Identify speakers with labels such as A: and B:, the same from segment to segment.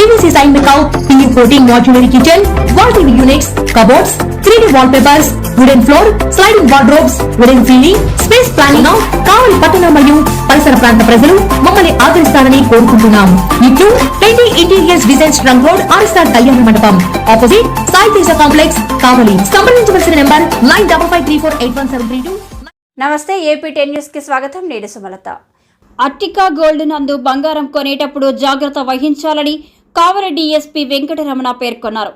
A: Sign మేకౌట్ PU coating modular kitchen wall TV units cupboards three D wallpapers wooden floor sliding wardrobes wooden ceiling space planning Kavali పట్టణ మరియు పరిసర ప్రాంత ప్రజలు మమ్మల్ని ఆదరిస్తారని కోరుకుంటున్నాం ఇట్లు trendy interiors design trunk road RSR కళ్యాణ మండపం. Opposite Sai Teja complex Kavali. సంప్రదించవలసిన number nine double five three four eight one seven three two.
B: నమస్తే ఏపీ టెన్ న్యూస్కి స్వాగతం. నేడు సుమలత. అట్టికా గోల్డ్ నందు బంగారం కొనేటప్పుడు జాగ్రత్త వహించాలని కావలి డీఎస్పీ వెంకటరమణ పేర్కొన్నారు.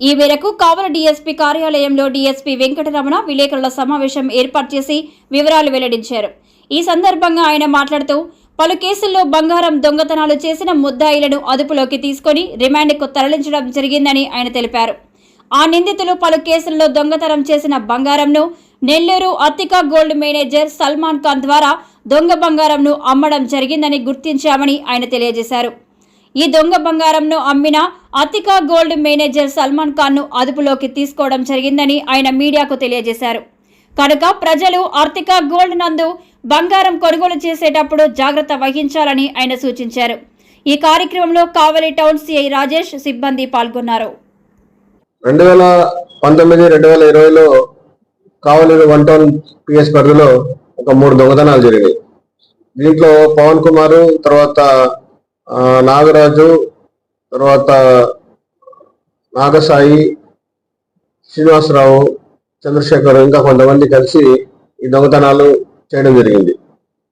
B: ఈ మేరకు కావల డీఎస్పీ కార్యాలయంలో డీఎస్పీ వెంకటరమణ విలేకరుల సమావేశం ఏర్పాటు చేసి వివరాలు వెల్లడించారు. ఈ సందర్భంగా ఆయన మాట్లాడుతూ పలు కేసుల్లో బంగారం దొంగతనాలు చేసిన ముద్దాయిలను అదుపులోకి తీసుకొని రిమాండ్కు తరలించడం జరిగిందని ఆయన తెలిపారు. ఆ నిందితులు పలు కేసుల్లో దొంగతనం చేసిన బంగారంను నెల్లూరు అత్తికా గోల్డ్ మేనేజర్ సల్మాన్ ఖాన్ ద్వారా దొంగ బంగారంను అమ్మడం జరిగిందని గుర్తించామని ఆయన తెలియజేశారు. ఈ దొంగ బంగారంను అమ్మిన అతికా గోల్డ్ మేనేజర్ సల్మాన్ ఖాన్ను అదుపులోకి తీసుకోవడం జరిగిందని ఆయన మీడియాకు తెలియజేశారు. కనుక ప్రజలు ఆర్థిక గోల్డ్ నందు బంగారం కొనుగోలు చేసేటప్పుడు జాగ్రత్త వహించాలని ఆయన సూచించారు. ఈ కార్యక్రమంలో కావలి టౌన్ సిఐ రాజేష్ సిబ్బంది పాల్గొన్నారు.
C: రెండు వేల పంతొమ్మిది రెండు వేల ఇరవైలో కావలి వన్ టౌన్ పిఎస్ పరిధిలో ఒక మూడు దొంగతనాలు జరిగాయి దీంట్లో పవన్ కుమార్ తర్వాత నాగరాజు తర్వాత నాగసాయి శ్రీనివాసరావు చంద్రశేఖర్ ఇంకా కొంతమంది కలిసి ఈ దొంగతనాలు చేయడం జరిగింది.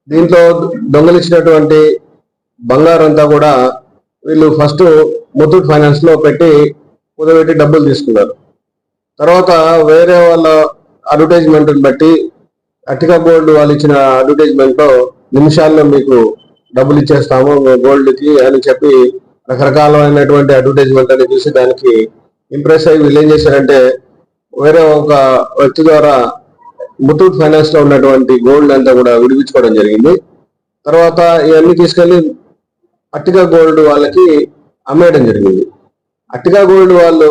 C: దీంట్లో దొంగలిచ్చినటువంటి బంగారం అంతా కూడా వీళ్ళు ఫస్ట్ ముత్తూట్ ఫైనాన్స్లో పెట్టి కుదబెట్టి డబ్బులు తీసుకున్నారు. తర్వాత వేరే వాళ్ళ అడ్వర్టైజ్మెంట్ బట్టి అటికా బోర్డు వాళ్ళు ఇచ్చిన అడ్వర్టైజ్మెంట్లో నిమిషాల్లో మీకు డబ్బులు ఇచ్చేస్తాము గోల్డ్కి అని చెప్పి రకరకాలైనటువంటి అడ్వర్టైజ్మెంట్ అని చూసి దానికి ఇంప్రెస్ అయ్యి వీళ్ళు ఏం చేశారంటే వేరే ఒక వ్యక్తి ద్వారా ముత్తూట్ ఫైనాన్స్లో ఉన్నటువంటి గోల్డ్ అంతా కూడా విడిపించుకోవడం జరిగింది. తర్వాత ఇవన్నీ తీసుకెళ్ళి అట్టిగా గోల్డ్ వాళ్ళకి అమ్మేయడం జరిగింది. అట్టిగా గోల్డ్ వాళ్ళు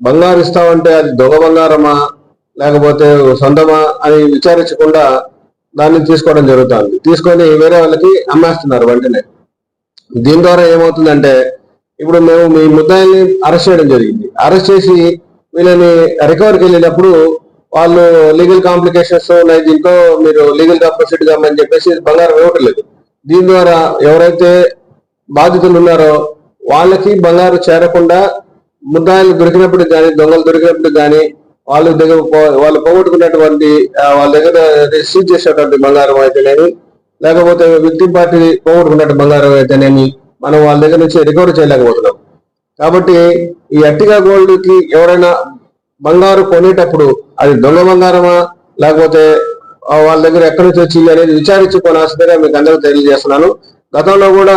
C: బంగారు ఇస్తామంటే అది దొంగ బంగారమా లేకపోతే సొంతమా అని విచారించకుండా దాన్ని తీసుకోవడం జరుగుతుంది. తీసుకొని వేరే వాళ్ళకి అమ్మేస్తున్నారు వెంటనే. దీని ద్వారా ఏమవుతుందంటే ఇప్పుడు మేము మీ ముద్దాయిల్ని అరెస్ట్ చేయడం జరిగింది. అరెస్ట్ చేసి వీళ్ళని రికవర్కి వెళ్ళినప్పుడు వాళ్ళు లీగల్ కాంప్లికేషన్స్ ఉన్నాయి దీంతో మీరు లీగల్గా ప్రొసీడ్ కామని చెప్పేసి బంగారం ఇవ్వట్లేదు. దీని ద్వారా ఎవరైతే బాధితులు ఉన్నారో వాళ్ళకి బంగారు చేరకుండా ముద్దాయిలు దొరికినప్పుడు కానీ దొంగలు దొరికినప్పుడు కానీ వాళ్ళ దగ్గర వాళ్ళు పోగొట్టుకున్నటువంటి వాళ్ళ దగ్గర సీజ్ చేసేటువంటి బంగారం అయితేనేమి లేకపోతే విక్టిమ్ పార్టీ పోగొట్టుకున్నట్టు బంగారం అయితేనేమి మనం వాళ్ళ దగ్గర నుంచి రికవర్ చేయలేకపోతున్నాం. కాబట్టి ఈ అట్టిగా గోల్డ్కి ఎవరైనా బంగారు కొనేటప్పుడు అది దొంగ బంగారమా లేకపోతే వాళ్ళ దగ్గర ఎక్కడి నుంచి వచ్చింది అనేది విచారించి కొనాల్సిందిగా మీకు అందరూ తెలియజేస్తున్నాను. గతంలో కూడా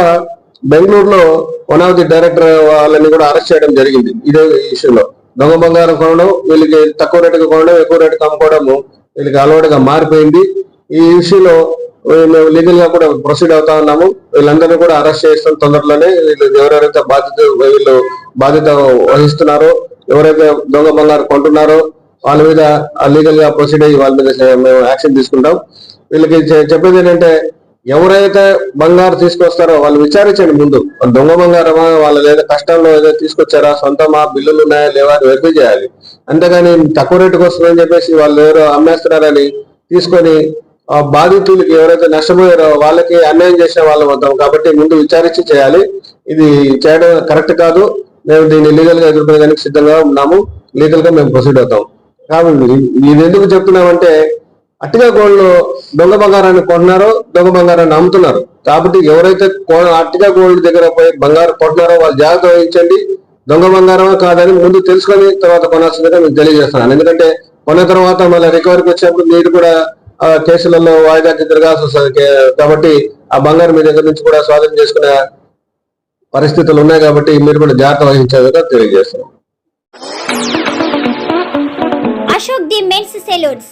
C: బెంగళూరులో వన్ ఆఫ్ ది డైరెక్టర్ వాళ్ళని కూడా అరెస్ట్ చేయడం జరిగింది ఇదే విషయంలో. దొంగ బంగారం కొనడం వీళ్ళకి తక్కువ రేటుకి కొనడం ఎక్కువ రేటుకి అమ్ముకోవడము వీళ్ళకి అలవాటుగా మారిపోయింది. ఈ ఇష్యూలో మేము లీగల్గా కూడా ప్రొసీడ్ అవుతా ఉన్నాము. వీళ్ళందరినీ కూడా అరెస్ట్ చేస్తాం తొందరలోనే. వీళ్ళు ఎవరెవరైతే బాధ్యత వీళ్ళు బాధ్యత వహిస్తున్నారో ఎవరైతే దొంగ బంగారం కొంటున్నారో వాళ్ళ మీద లీగల్గా ప్రొసీడ్ అయ్యి వాళ్ళ మీద మేము యాక్షన్ తీసుకుంటాం. వీళ్ళకి చెప్పేది ఏంటంటే ఎవరైతే బంగారు తీసుకొస్తారో వాళ్ళు విచారించండి ముందు. దొంగ బంగారమా వాళ్ళ లేదా కష్టంలో ఏదో తీసుకొచ్చారా సొంతమా బిల్లులు ఉన్నాయా లేవా అని వెరిఫై చేయాలి. అంతేగాని తక్కువ రేటుకి వస్తుందని చెప్పేసి వాళ్ళు ఎవరో అమ్మేస్తున్నారని తీసుకొని ఆ బాధితులకి ఎవరైతే నష్టపోయారో వాళ్ళకి అన్యాయం చేసిన వాళ్ళం అవుతాం కాబట్టి ముందు విచారించి చేయాలి. ఇది చేయడం కరెక్ట్ కాదు. మేము దీన్ని లీగల్గా ఎదుర్కొనేదానికి సిద్ధంగా ఉన్నాము. లీగల్గా మేము ప్రొసీడ్ అవుతాం. కాబట్టి ఇది ఎందుకు చెప్తున్నామంటే అట్టిగా గోల్డ్ దొంగ బంగారాన్ని కొంటున్నారో దొంగ బంగారాన్ని అమ్ముతున్నారు. కాబట్టి ఎవరైతే అట్టిగా గోల్డ్ దగ్గర పోయి బంగారం కొంటున్నారో వాళ్ళు జాగ్రత్త వహించండి. దొంగ బంగారమా కాదని ముందు తెలుసుకొని తర్వాత కొనాల్సిందిగా మీకు తెలియజేస్తున్నాను. ఎందుకంటే కొన్న తర్వాత మళ్ళీ రికవరీకి వచ్చినప్పుడు మీరు కూడా కేసులలో వాయిదాకి తిరగాల్సి వస్తుంది. కాబట్టి ఆ బంగారం మీ దగ్గర నుంచి కూడా స్వాధీనం చేసుకునే పరిస్థితులు ఉన్నాయి కాబట్టి మీరు కూడా జాగ్రత్త వహించేదిగా తెలియజేస్తున్నాం
D: అశోక్ ది మెన్స్ సెలూన్స్.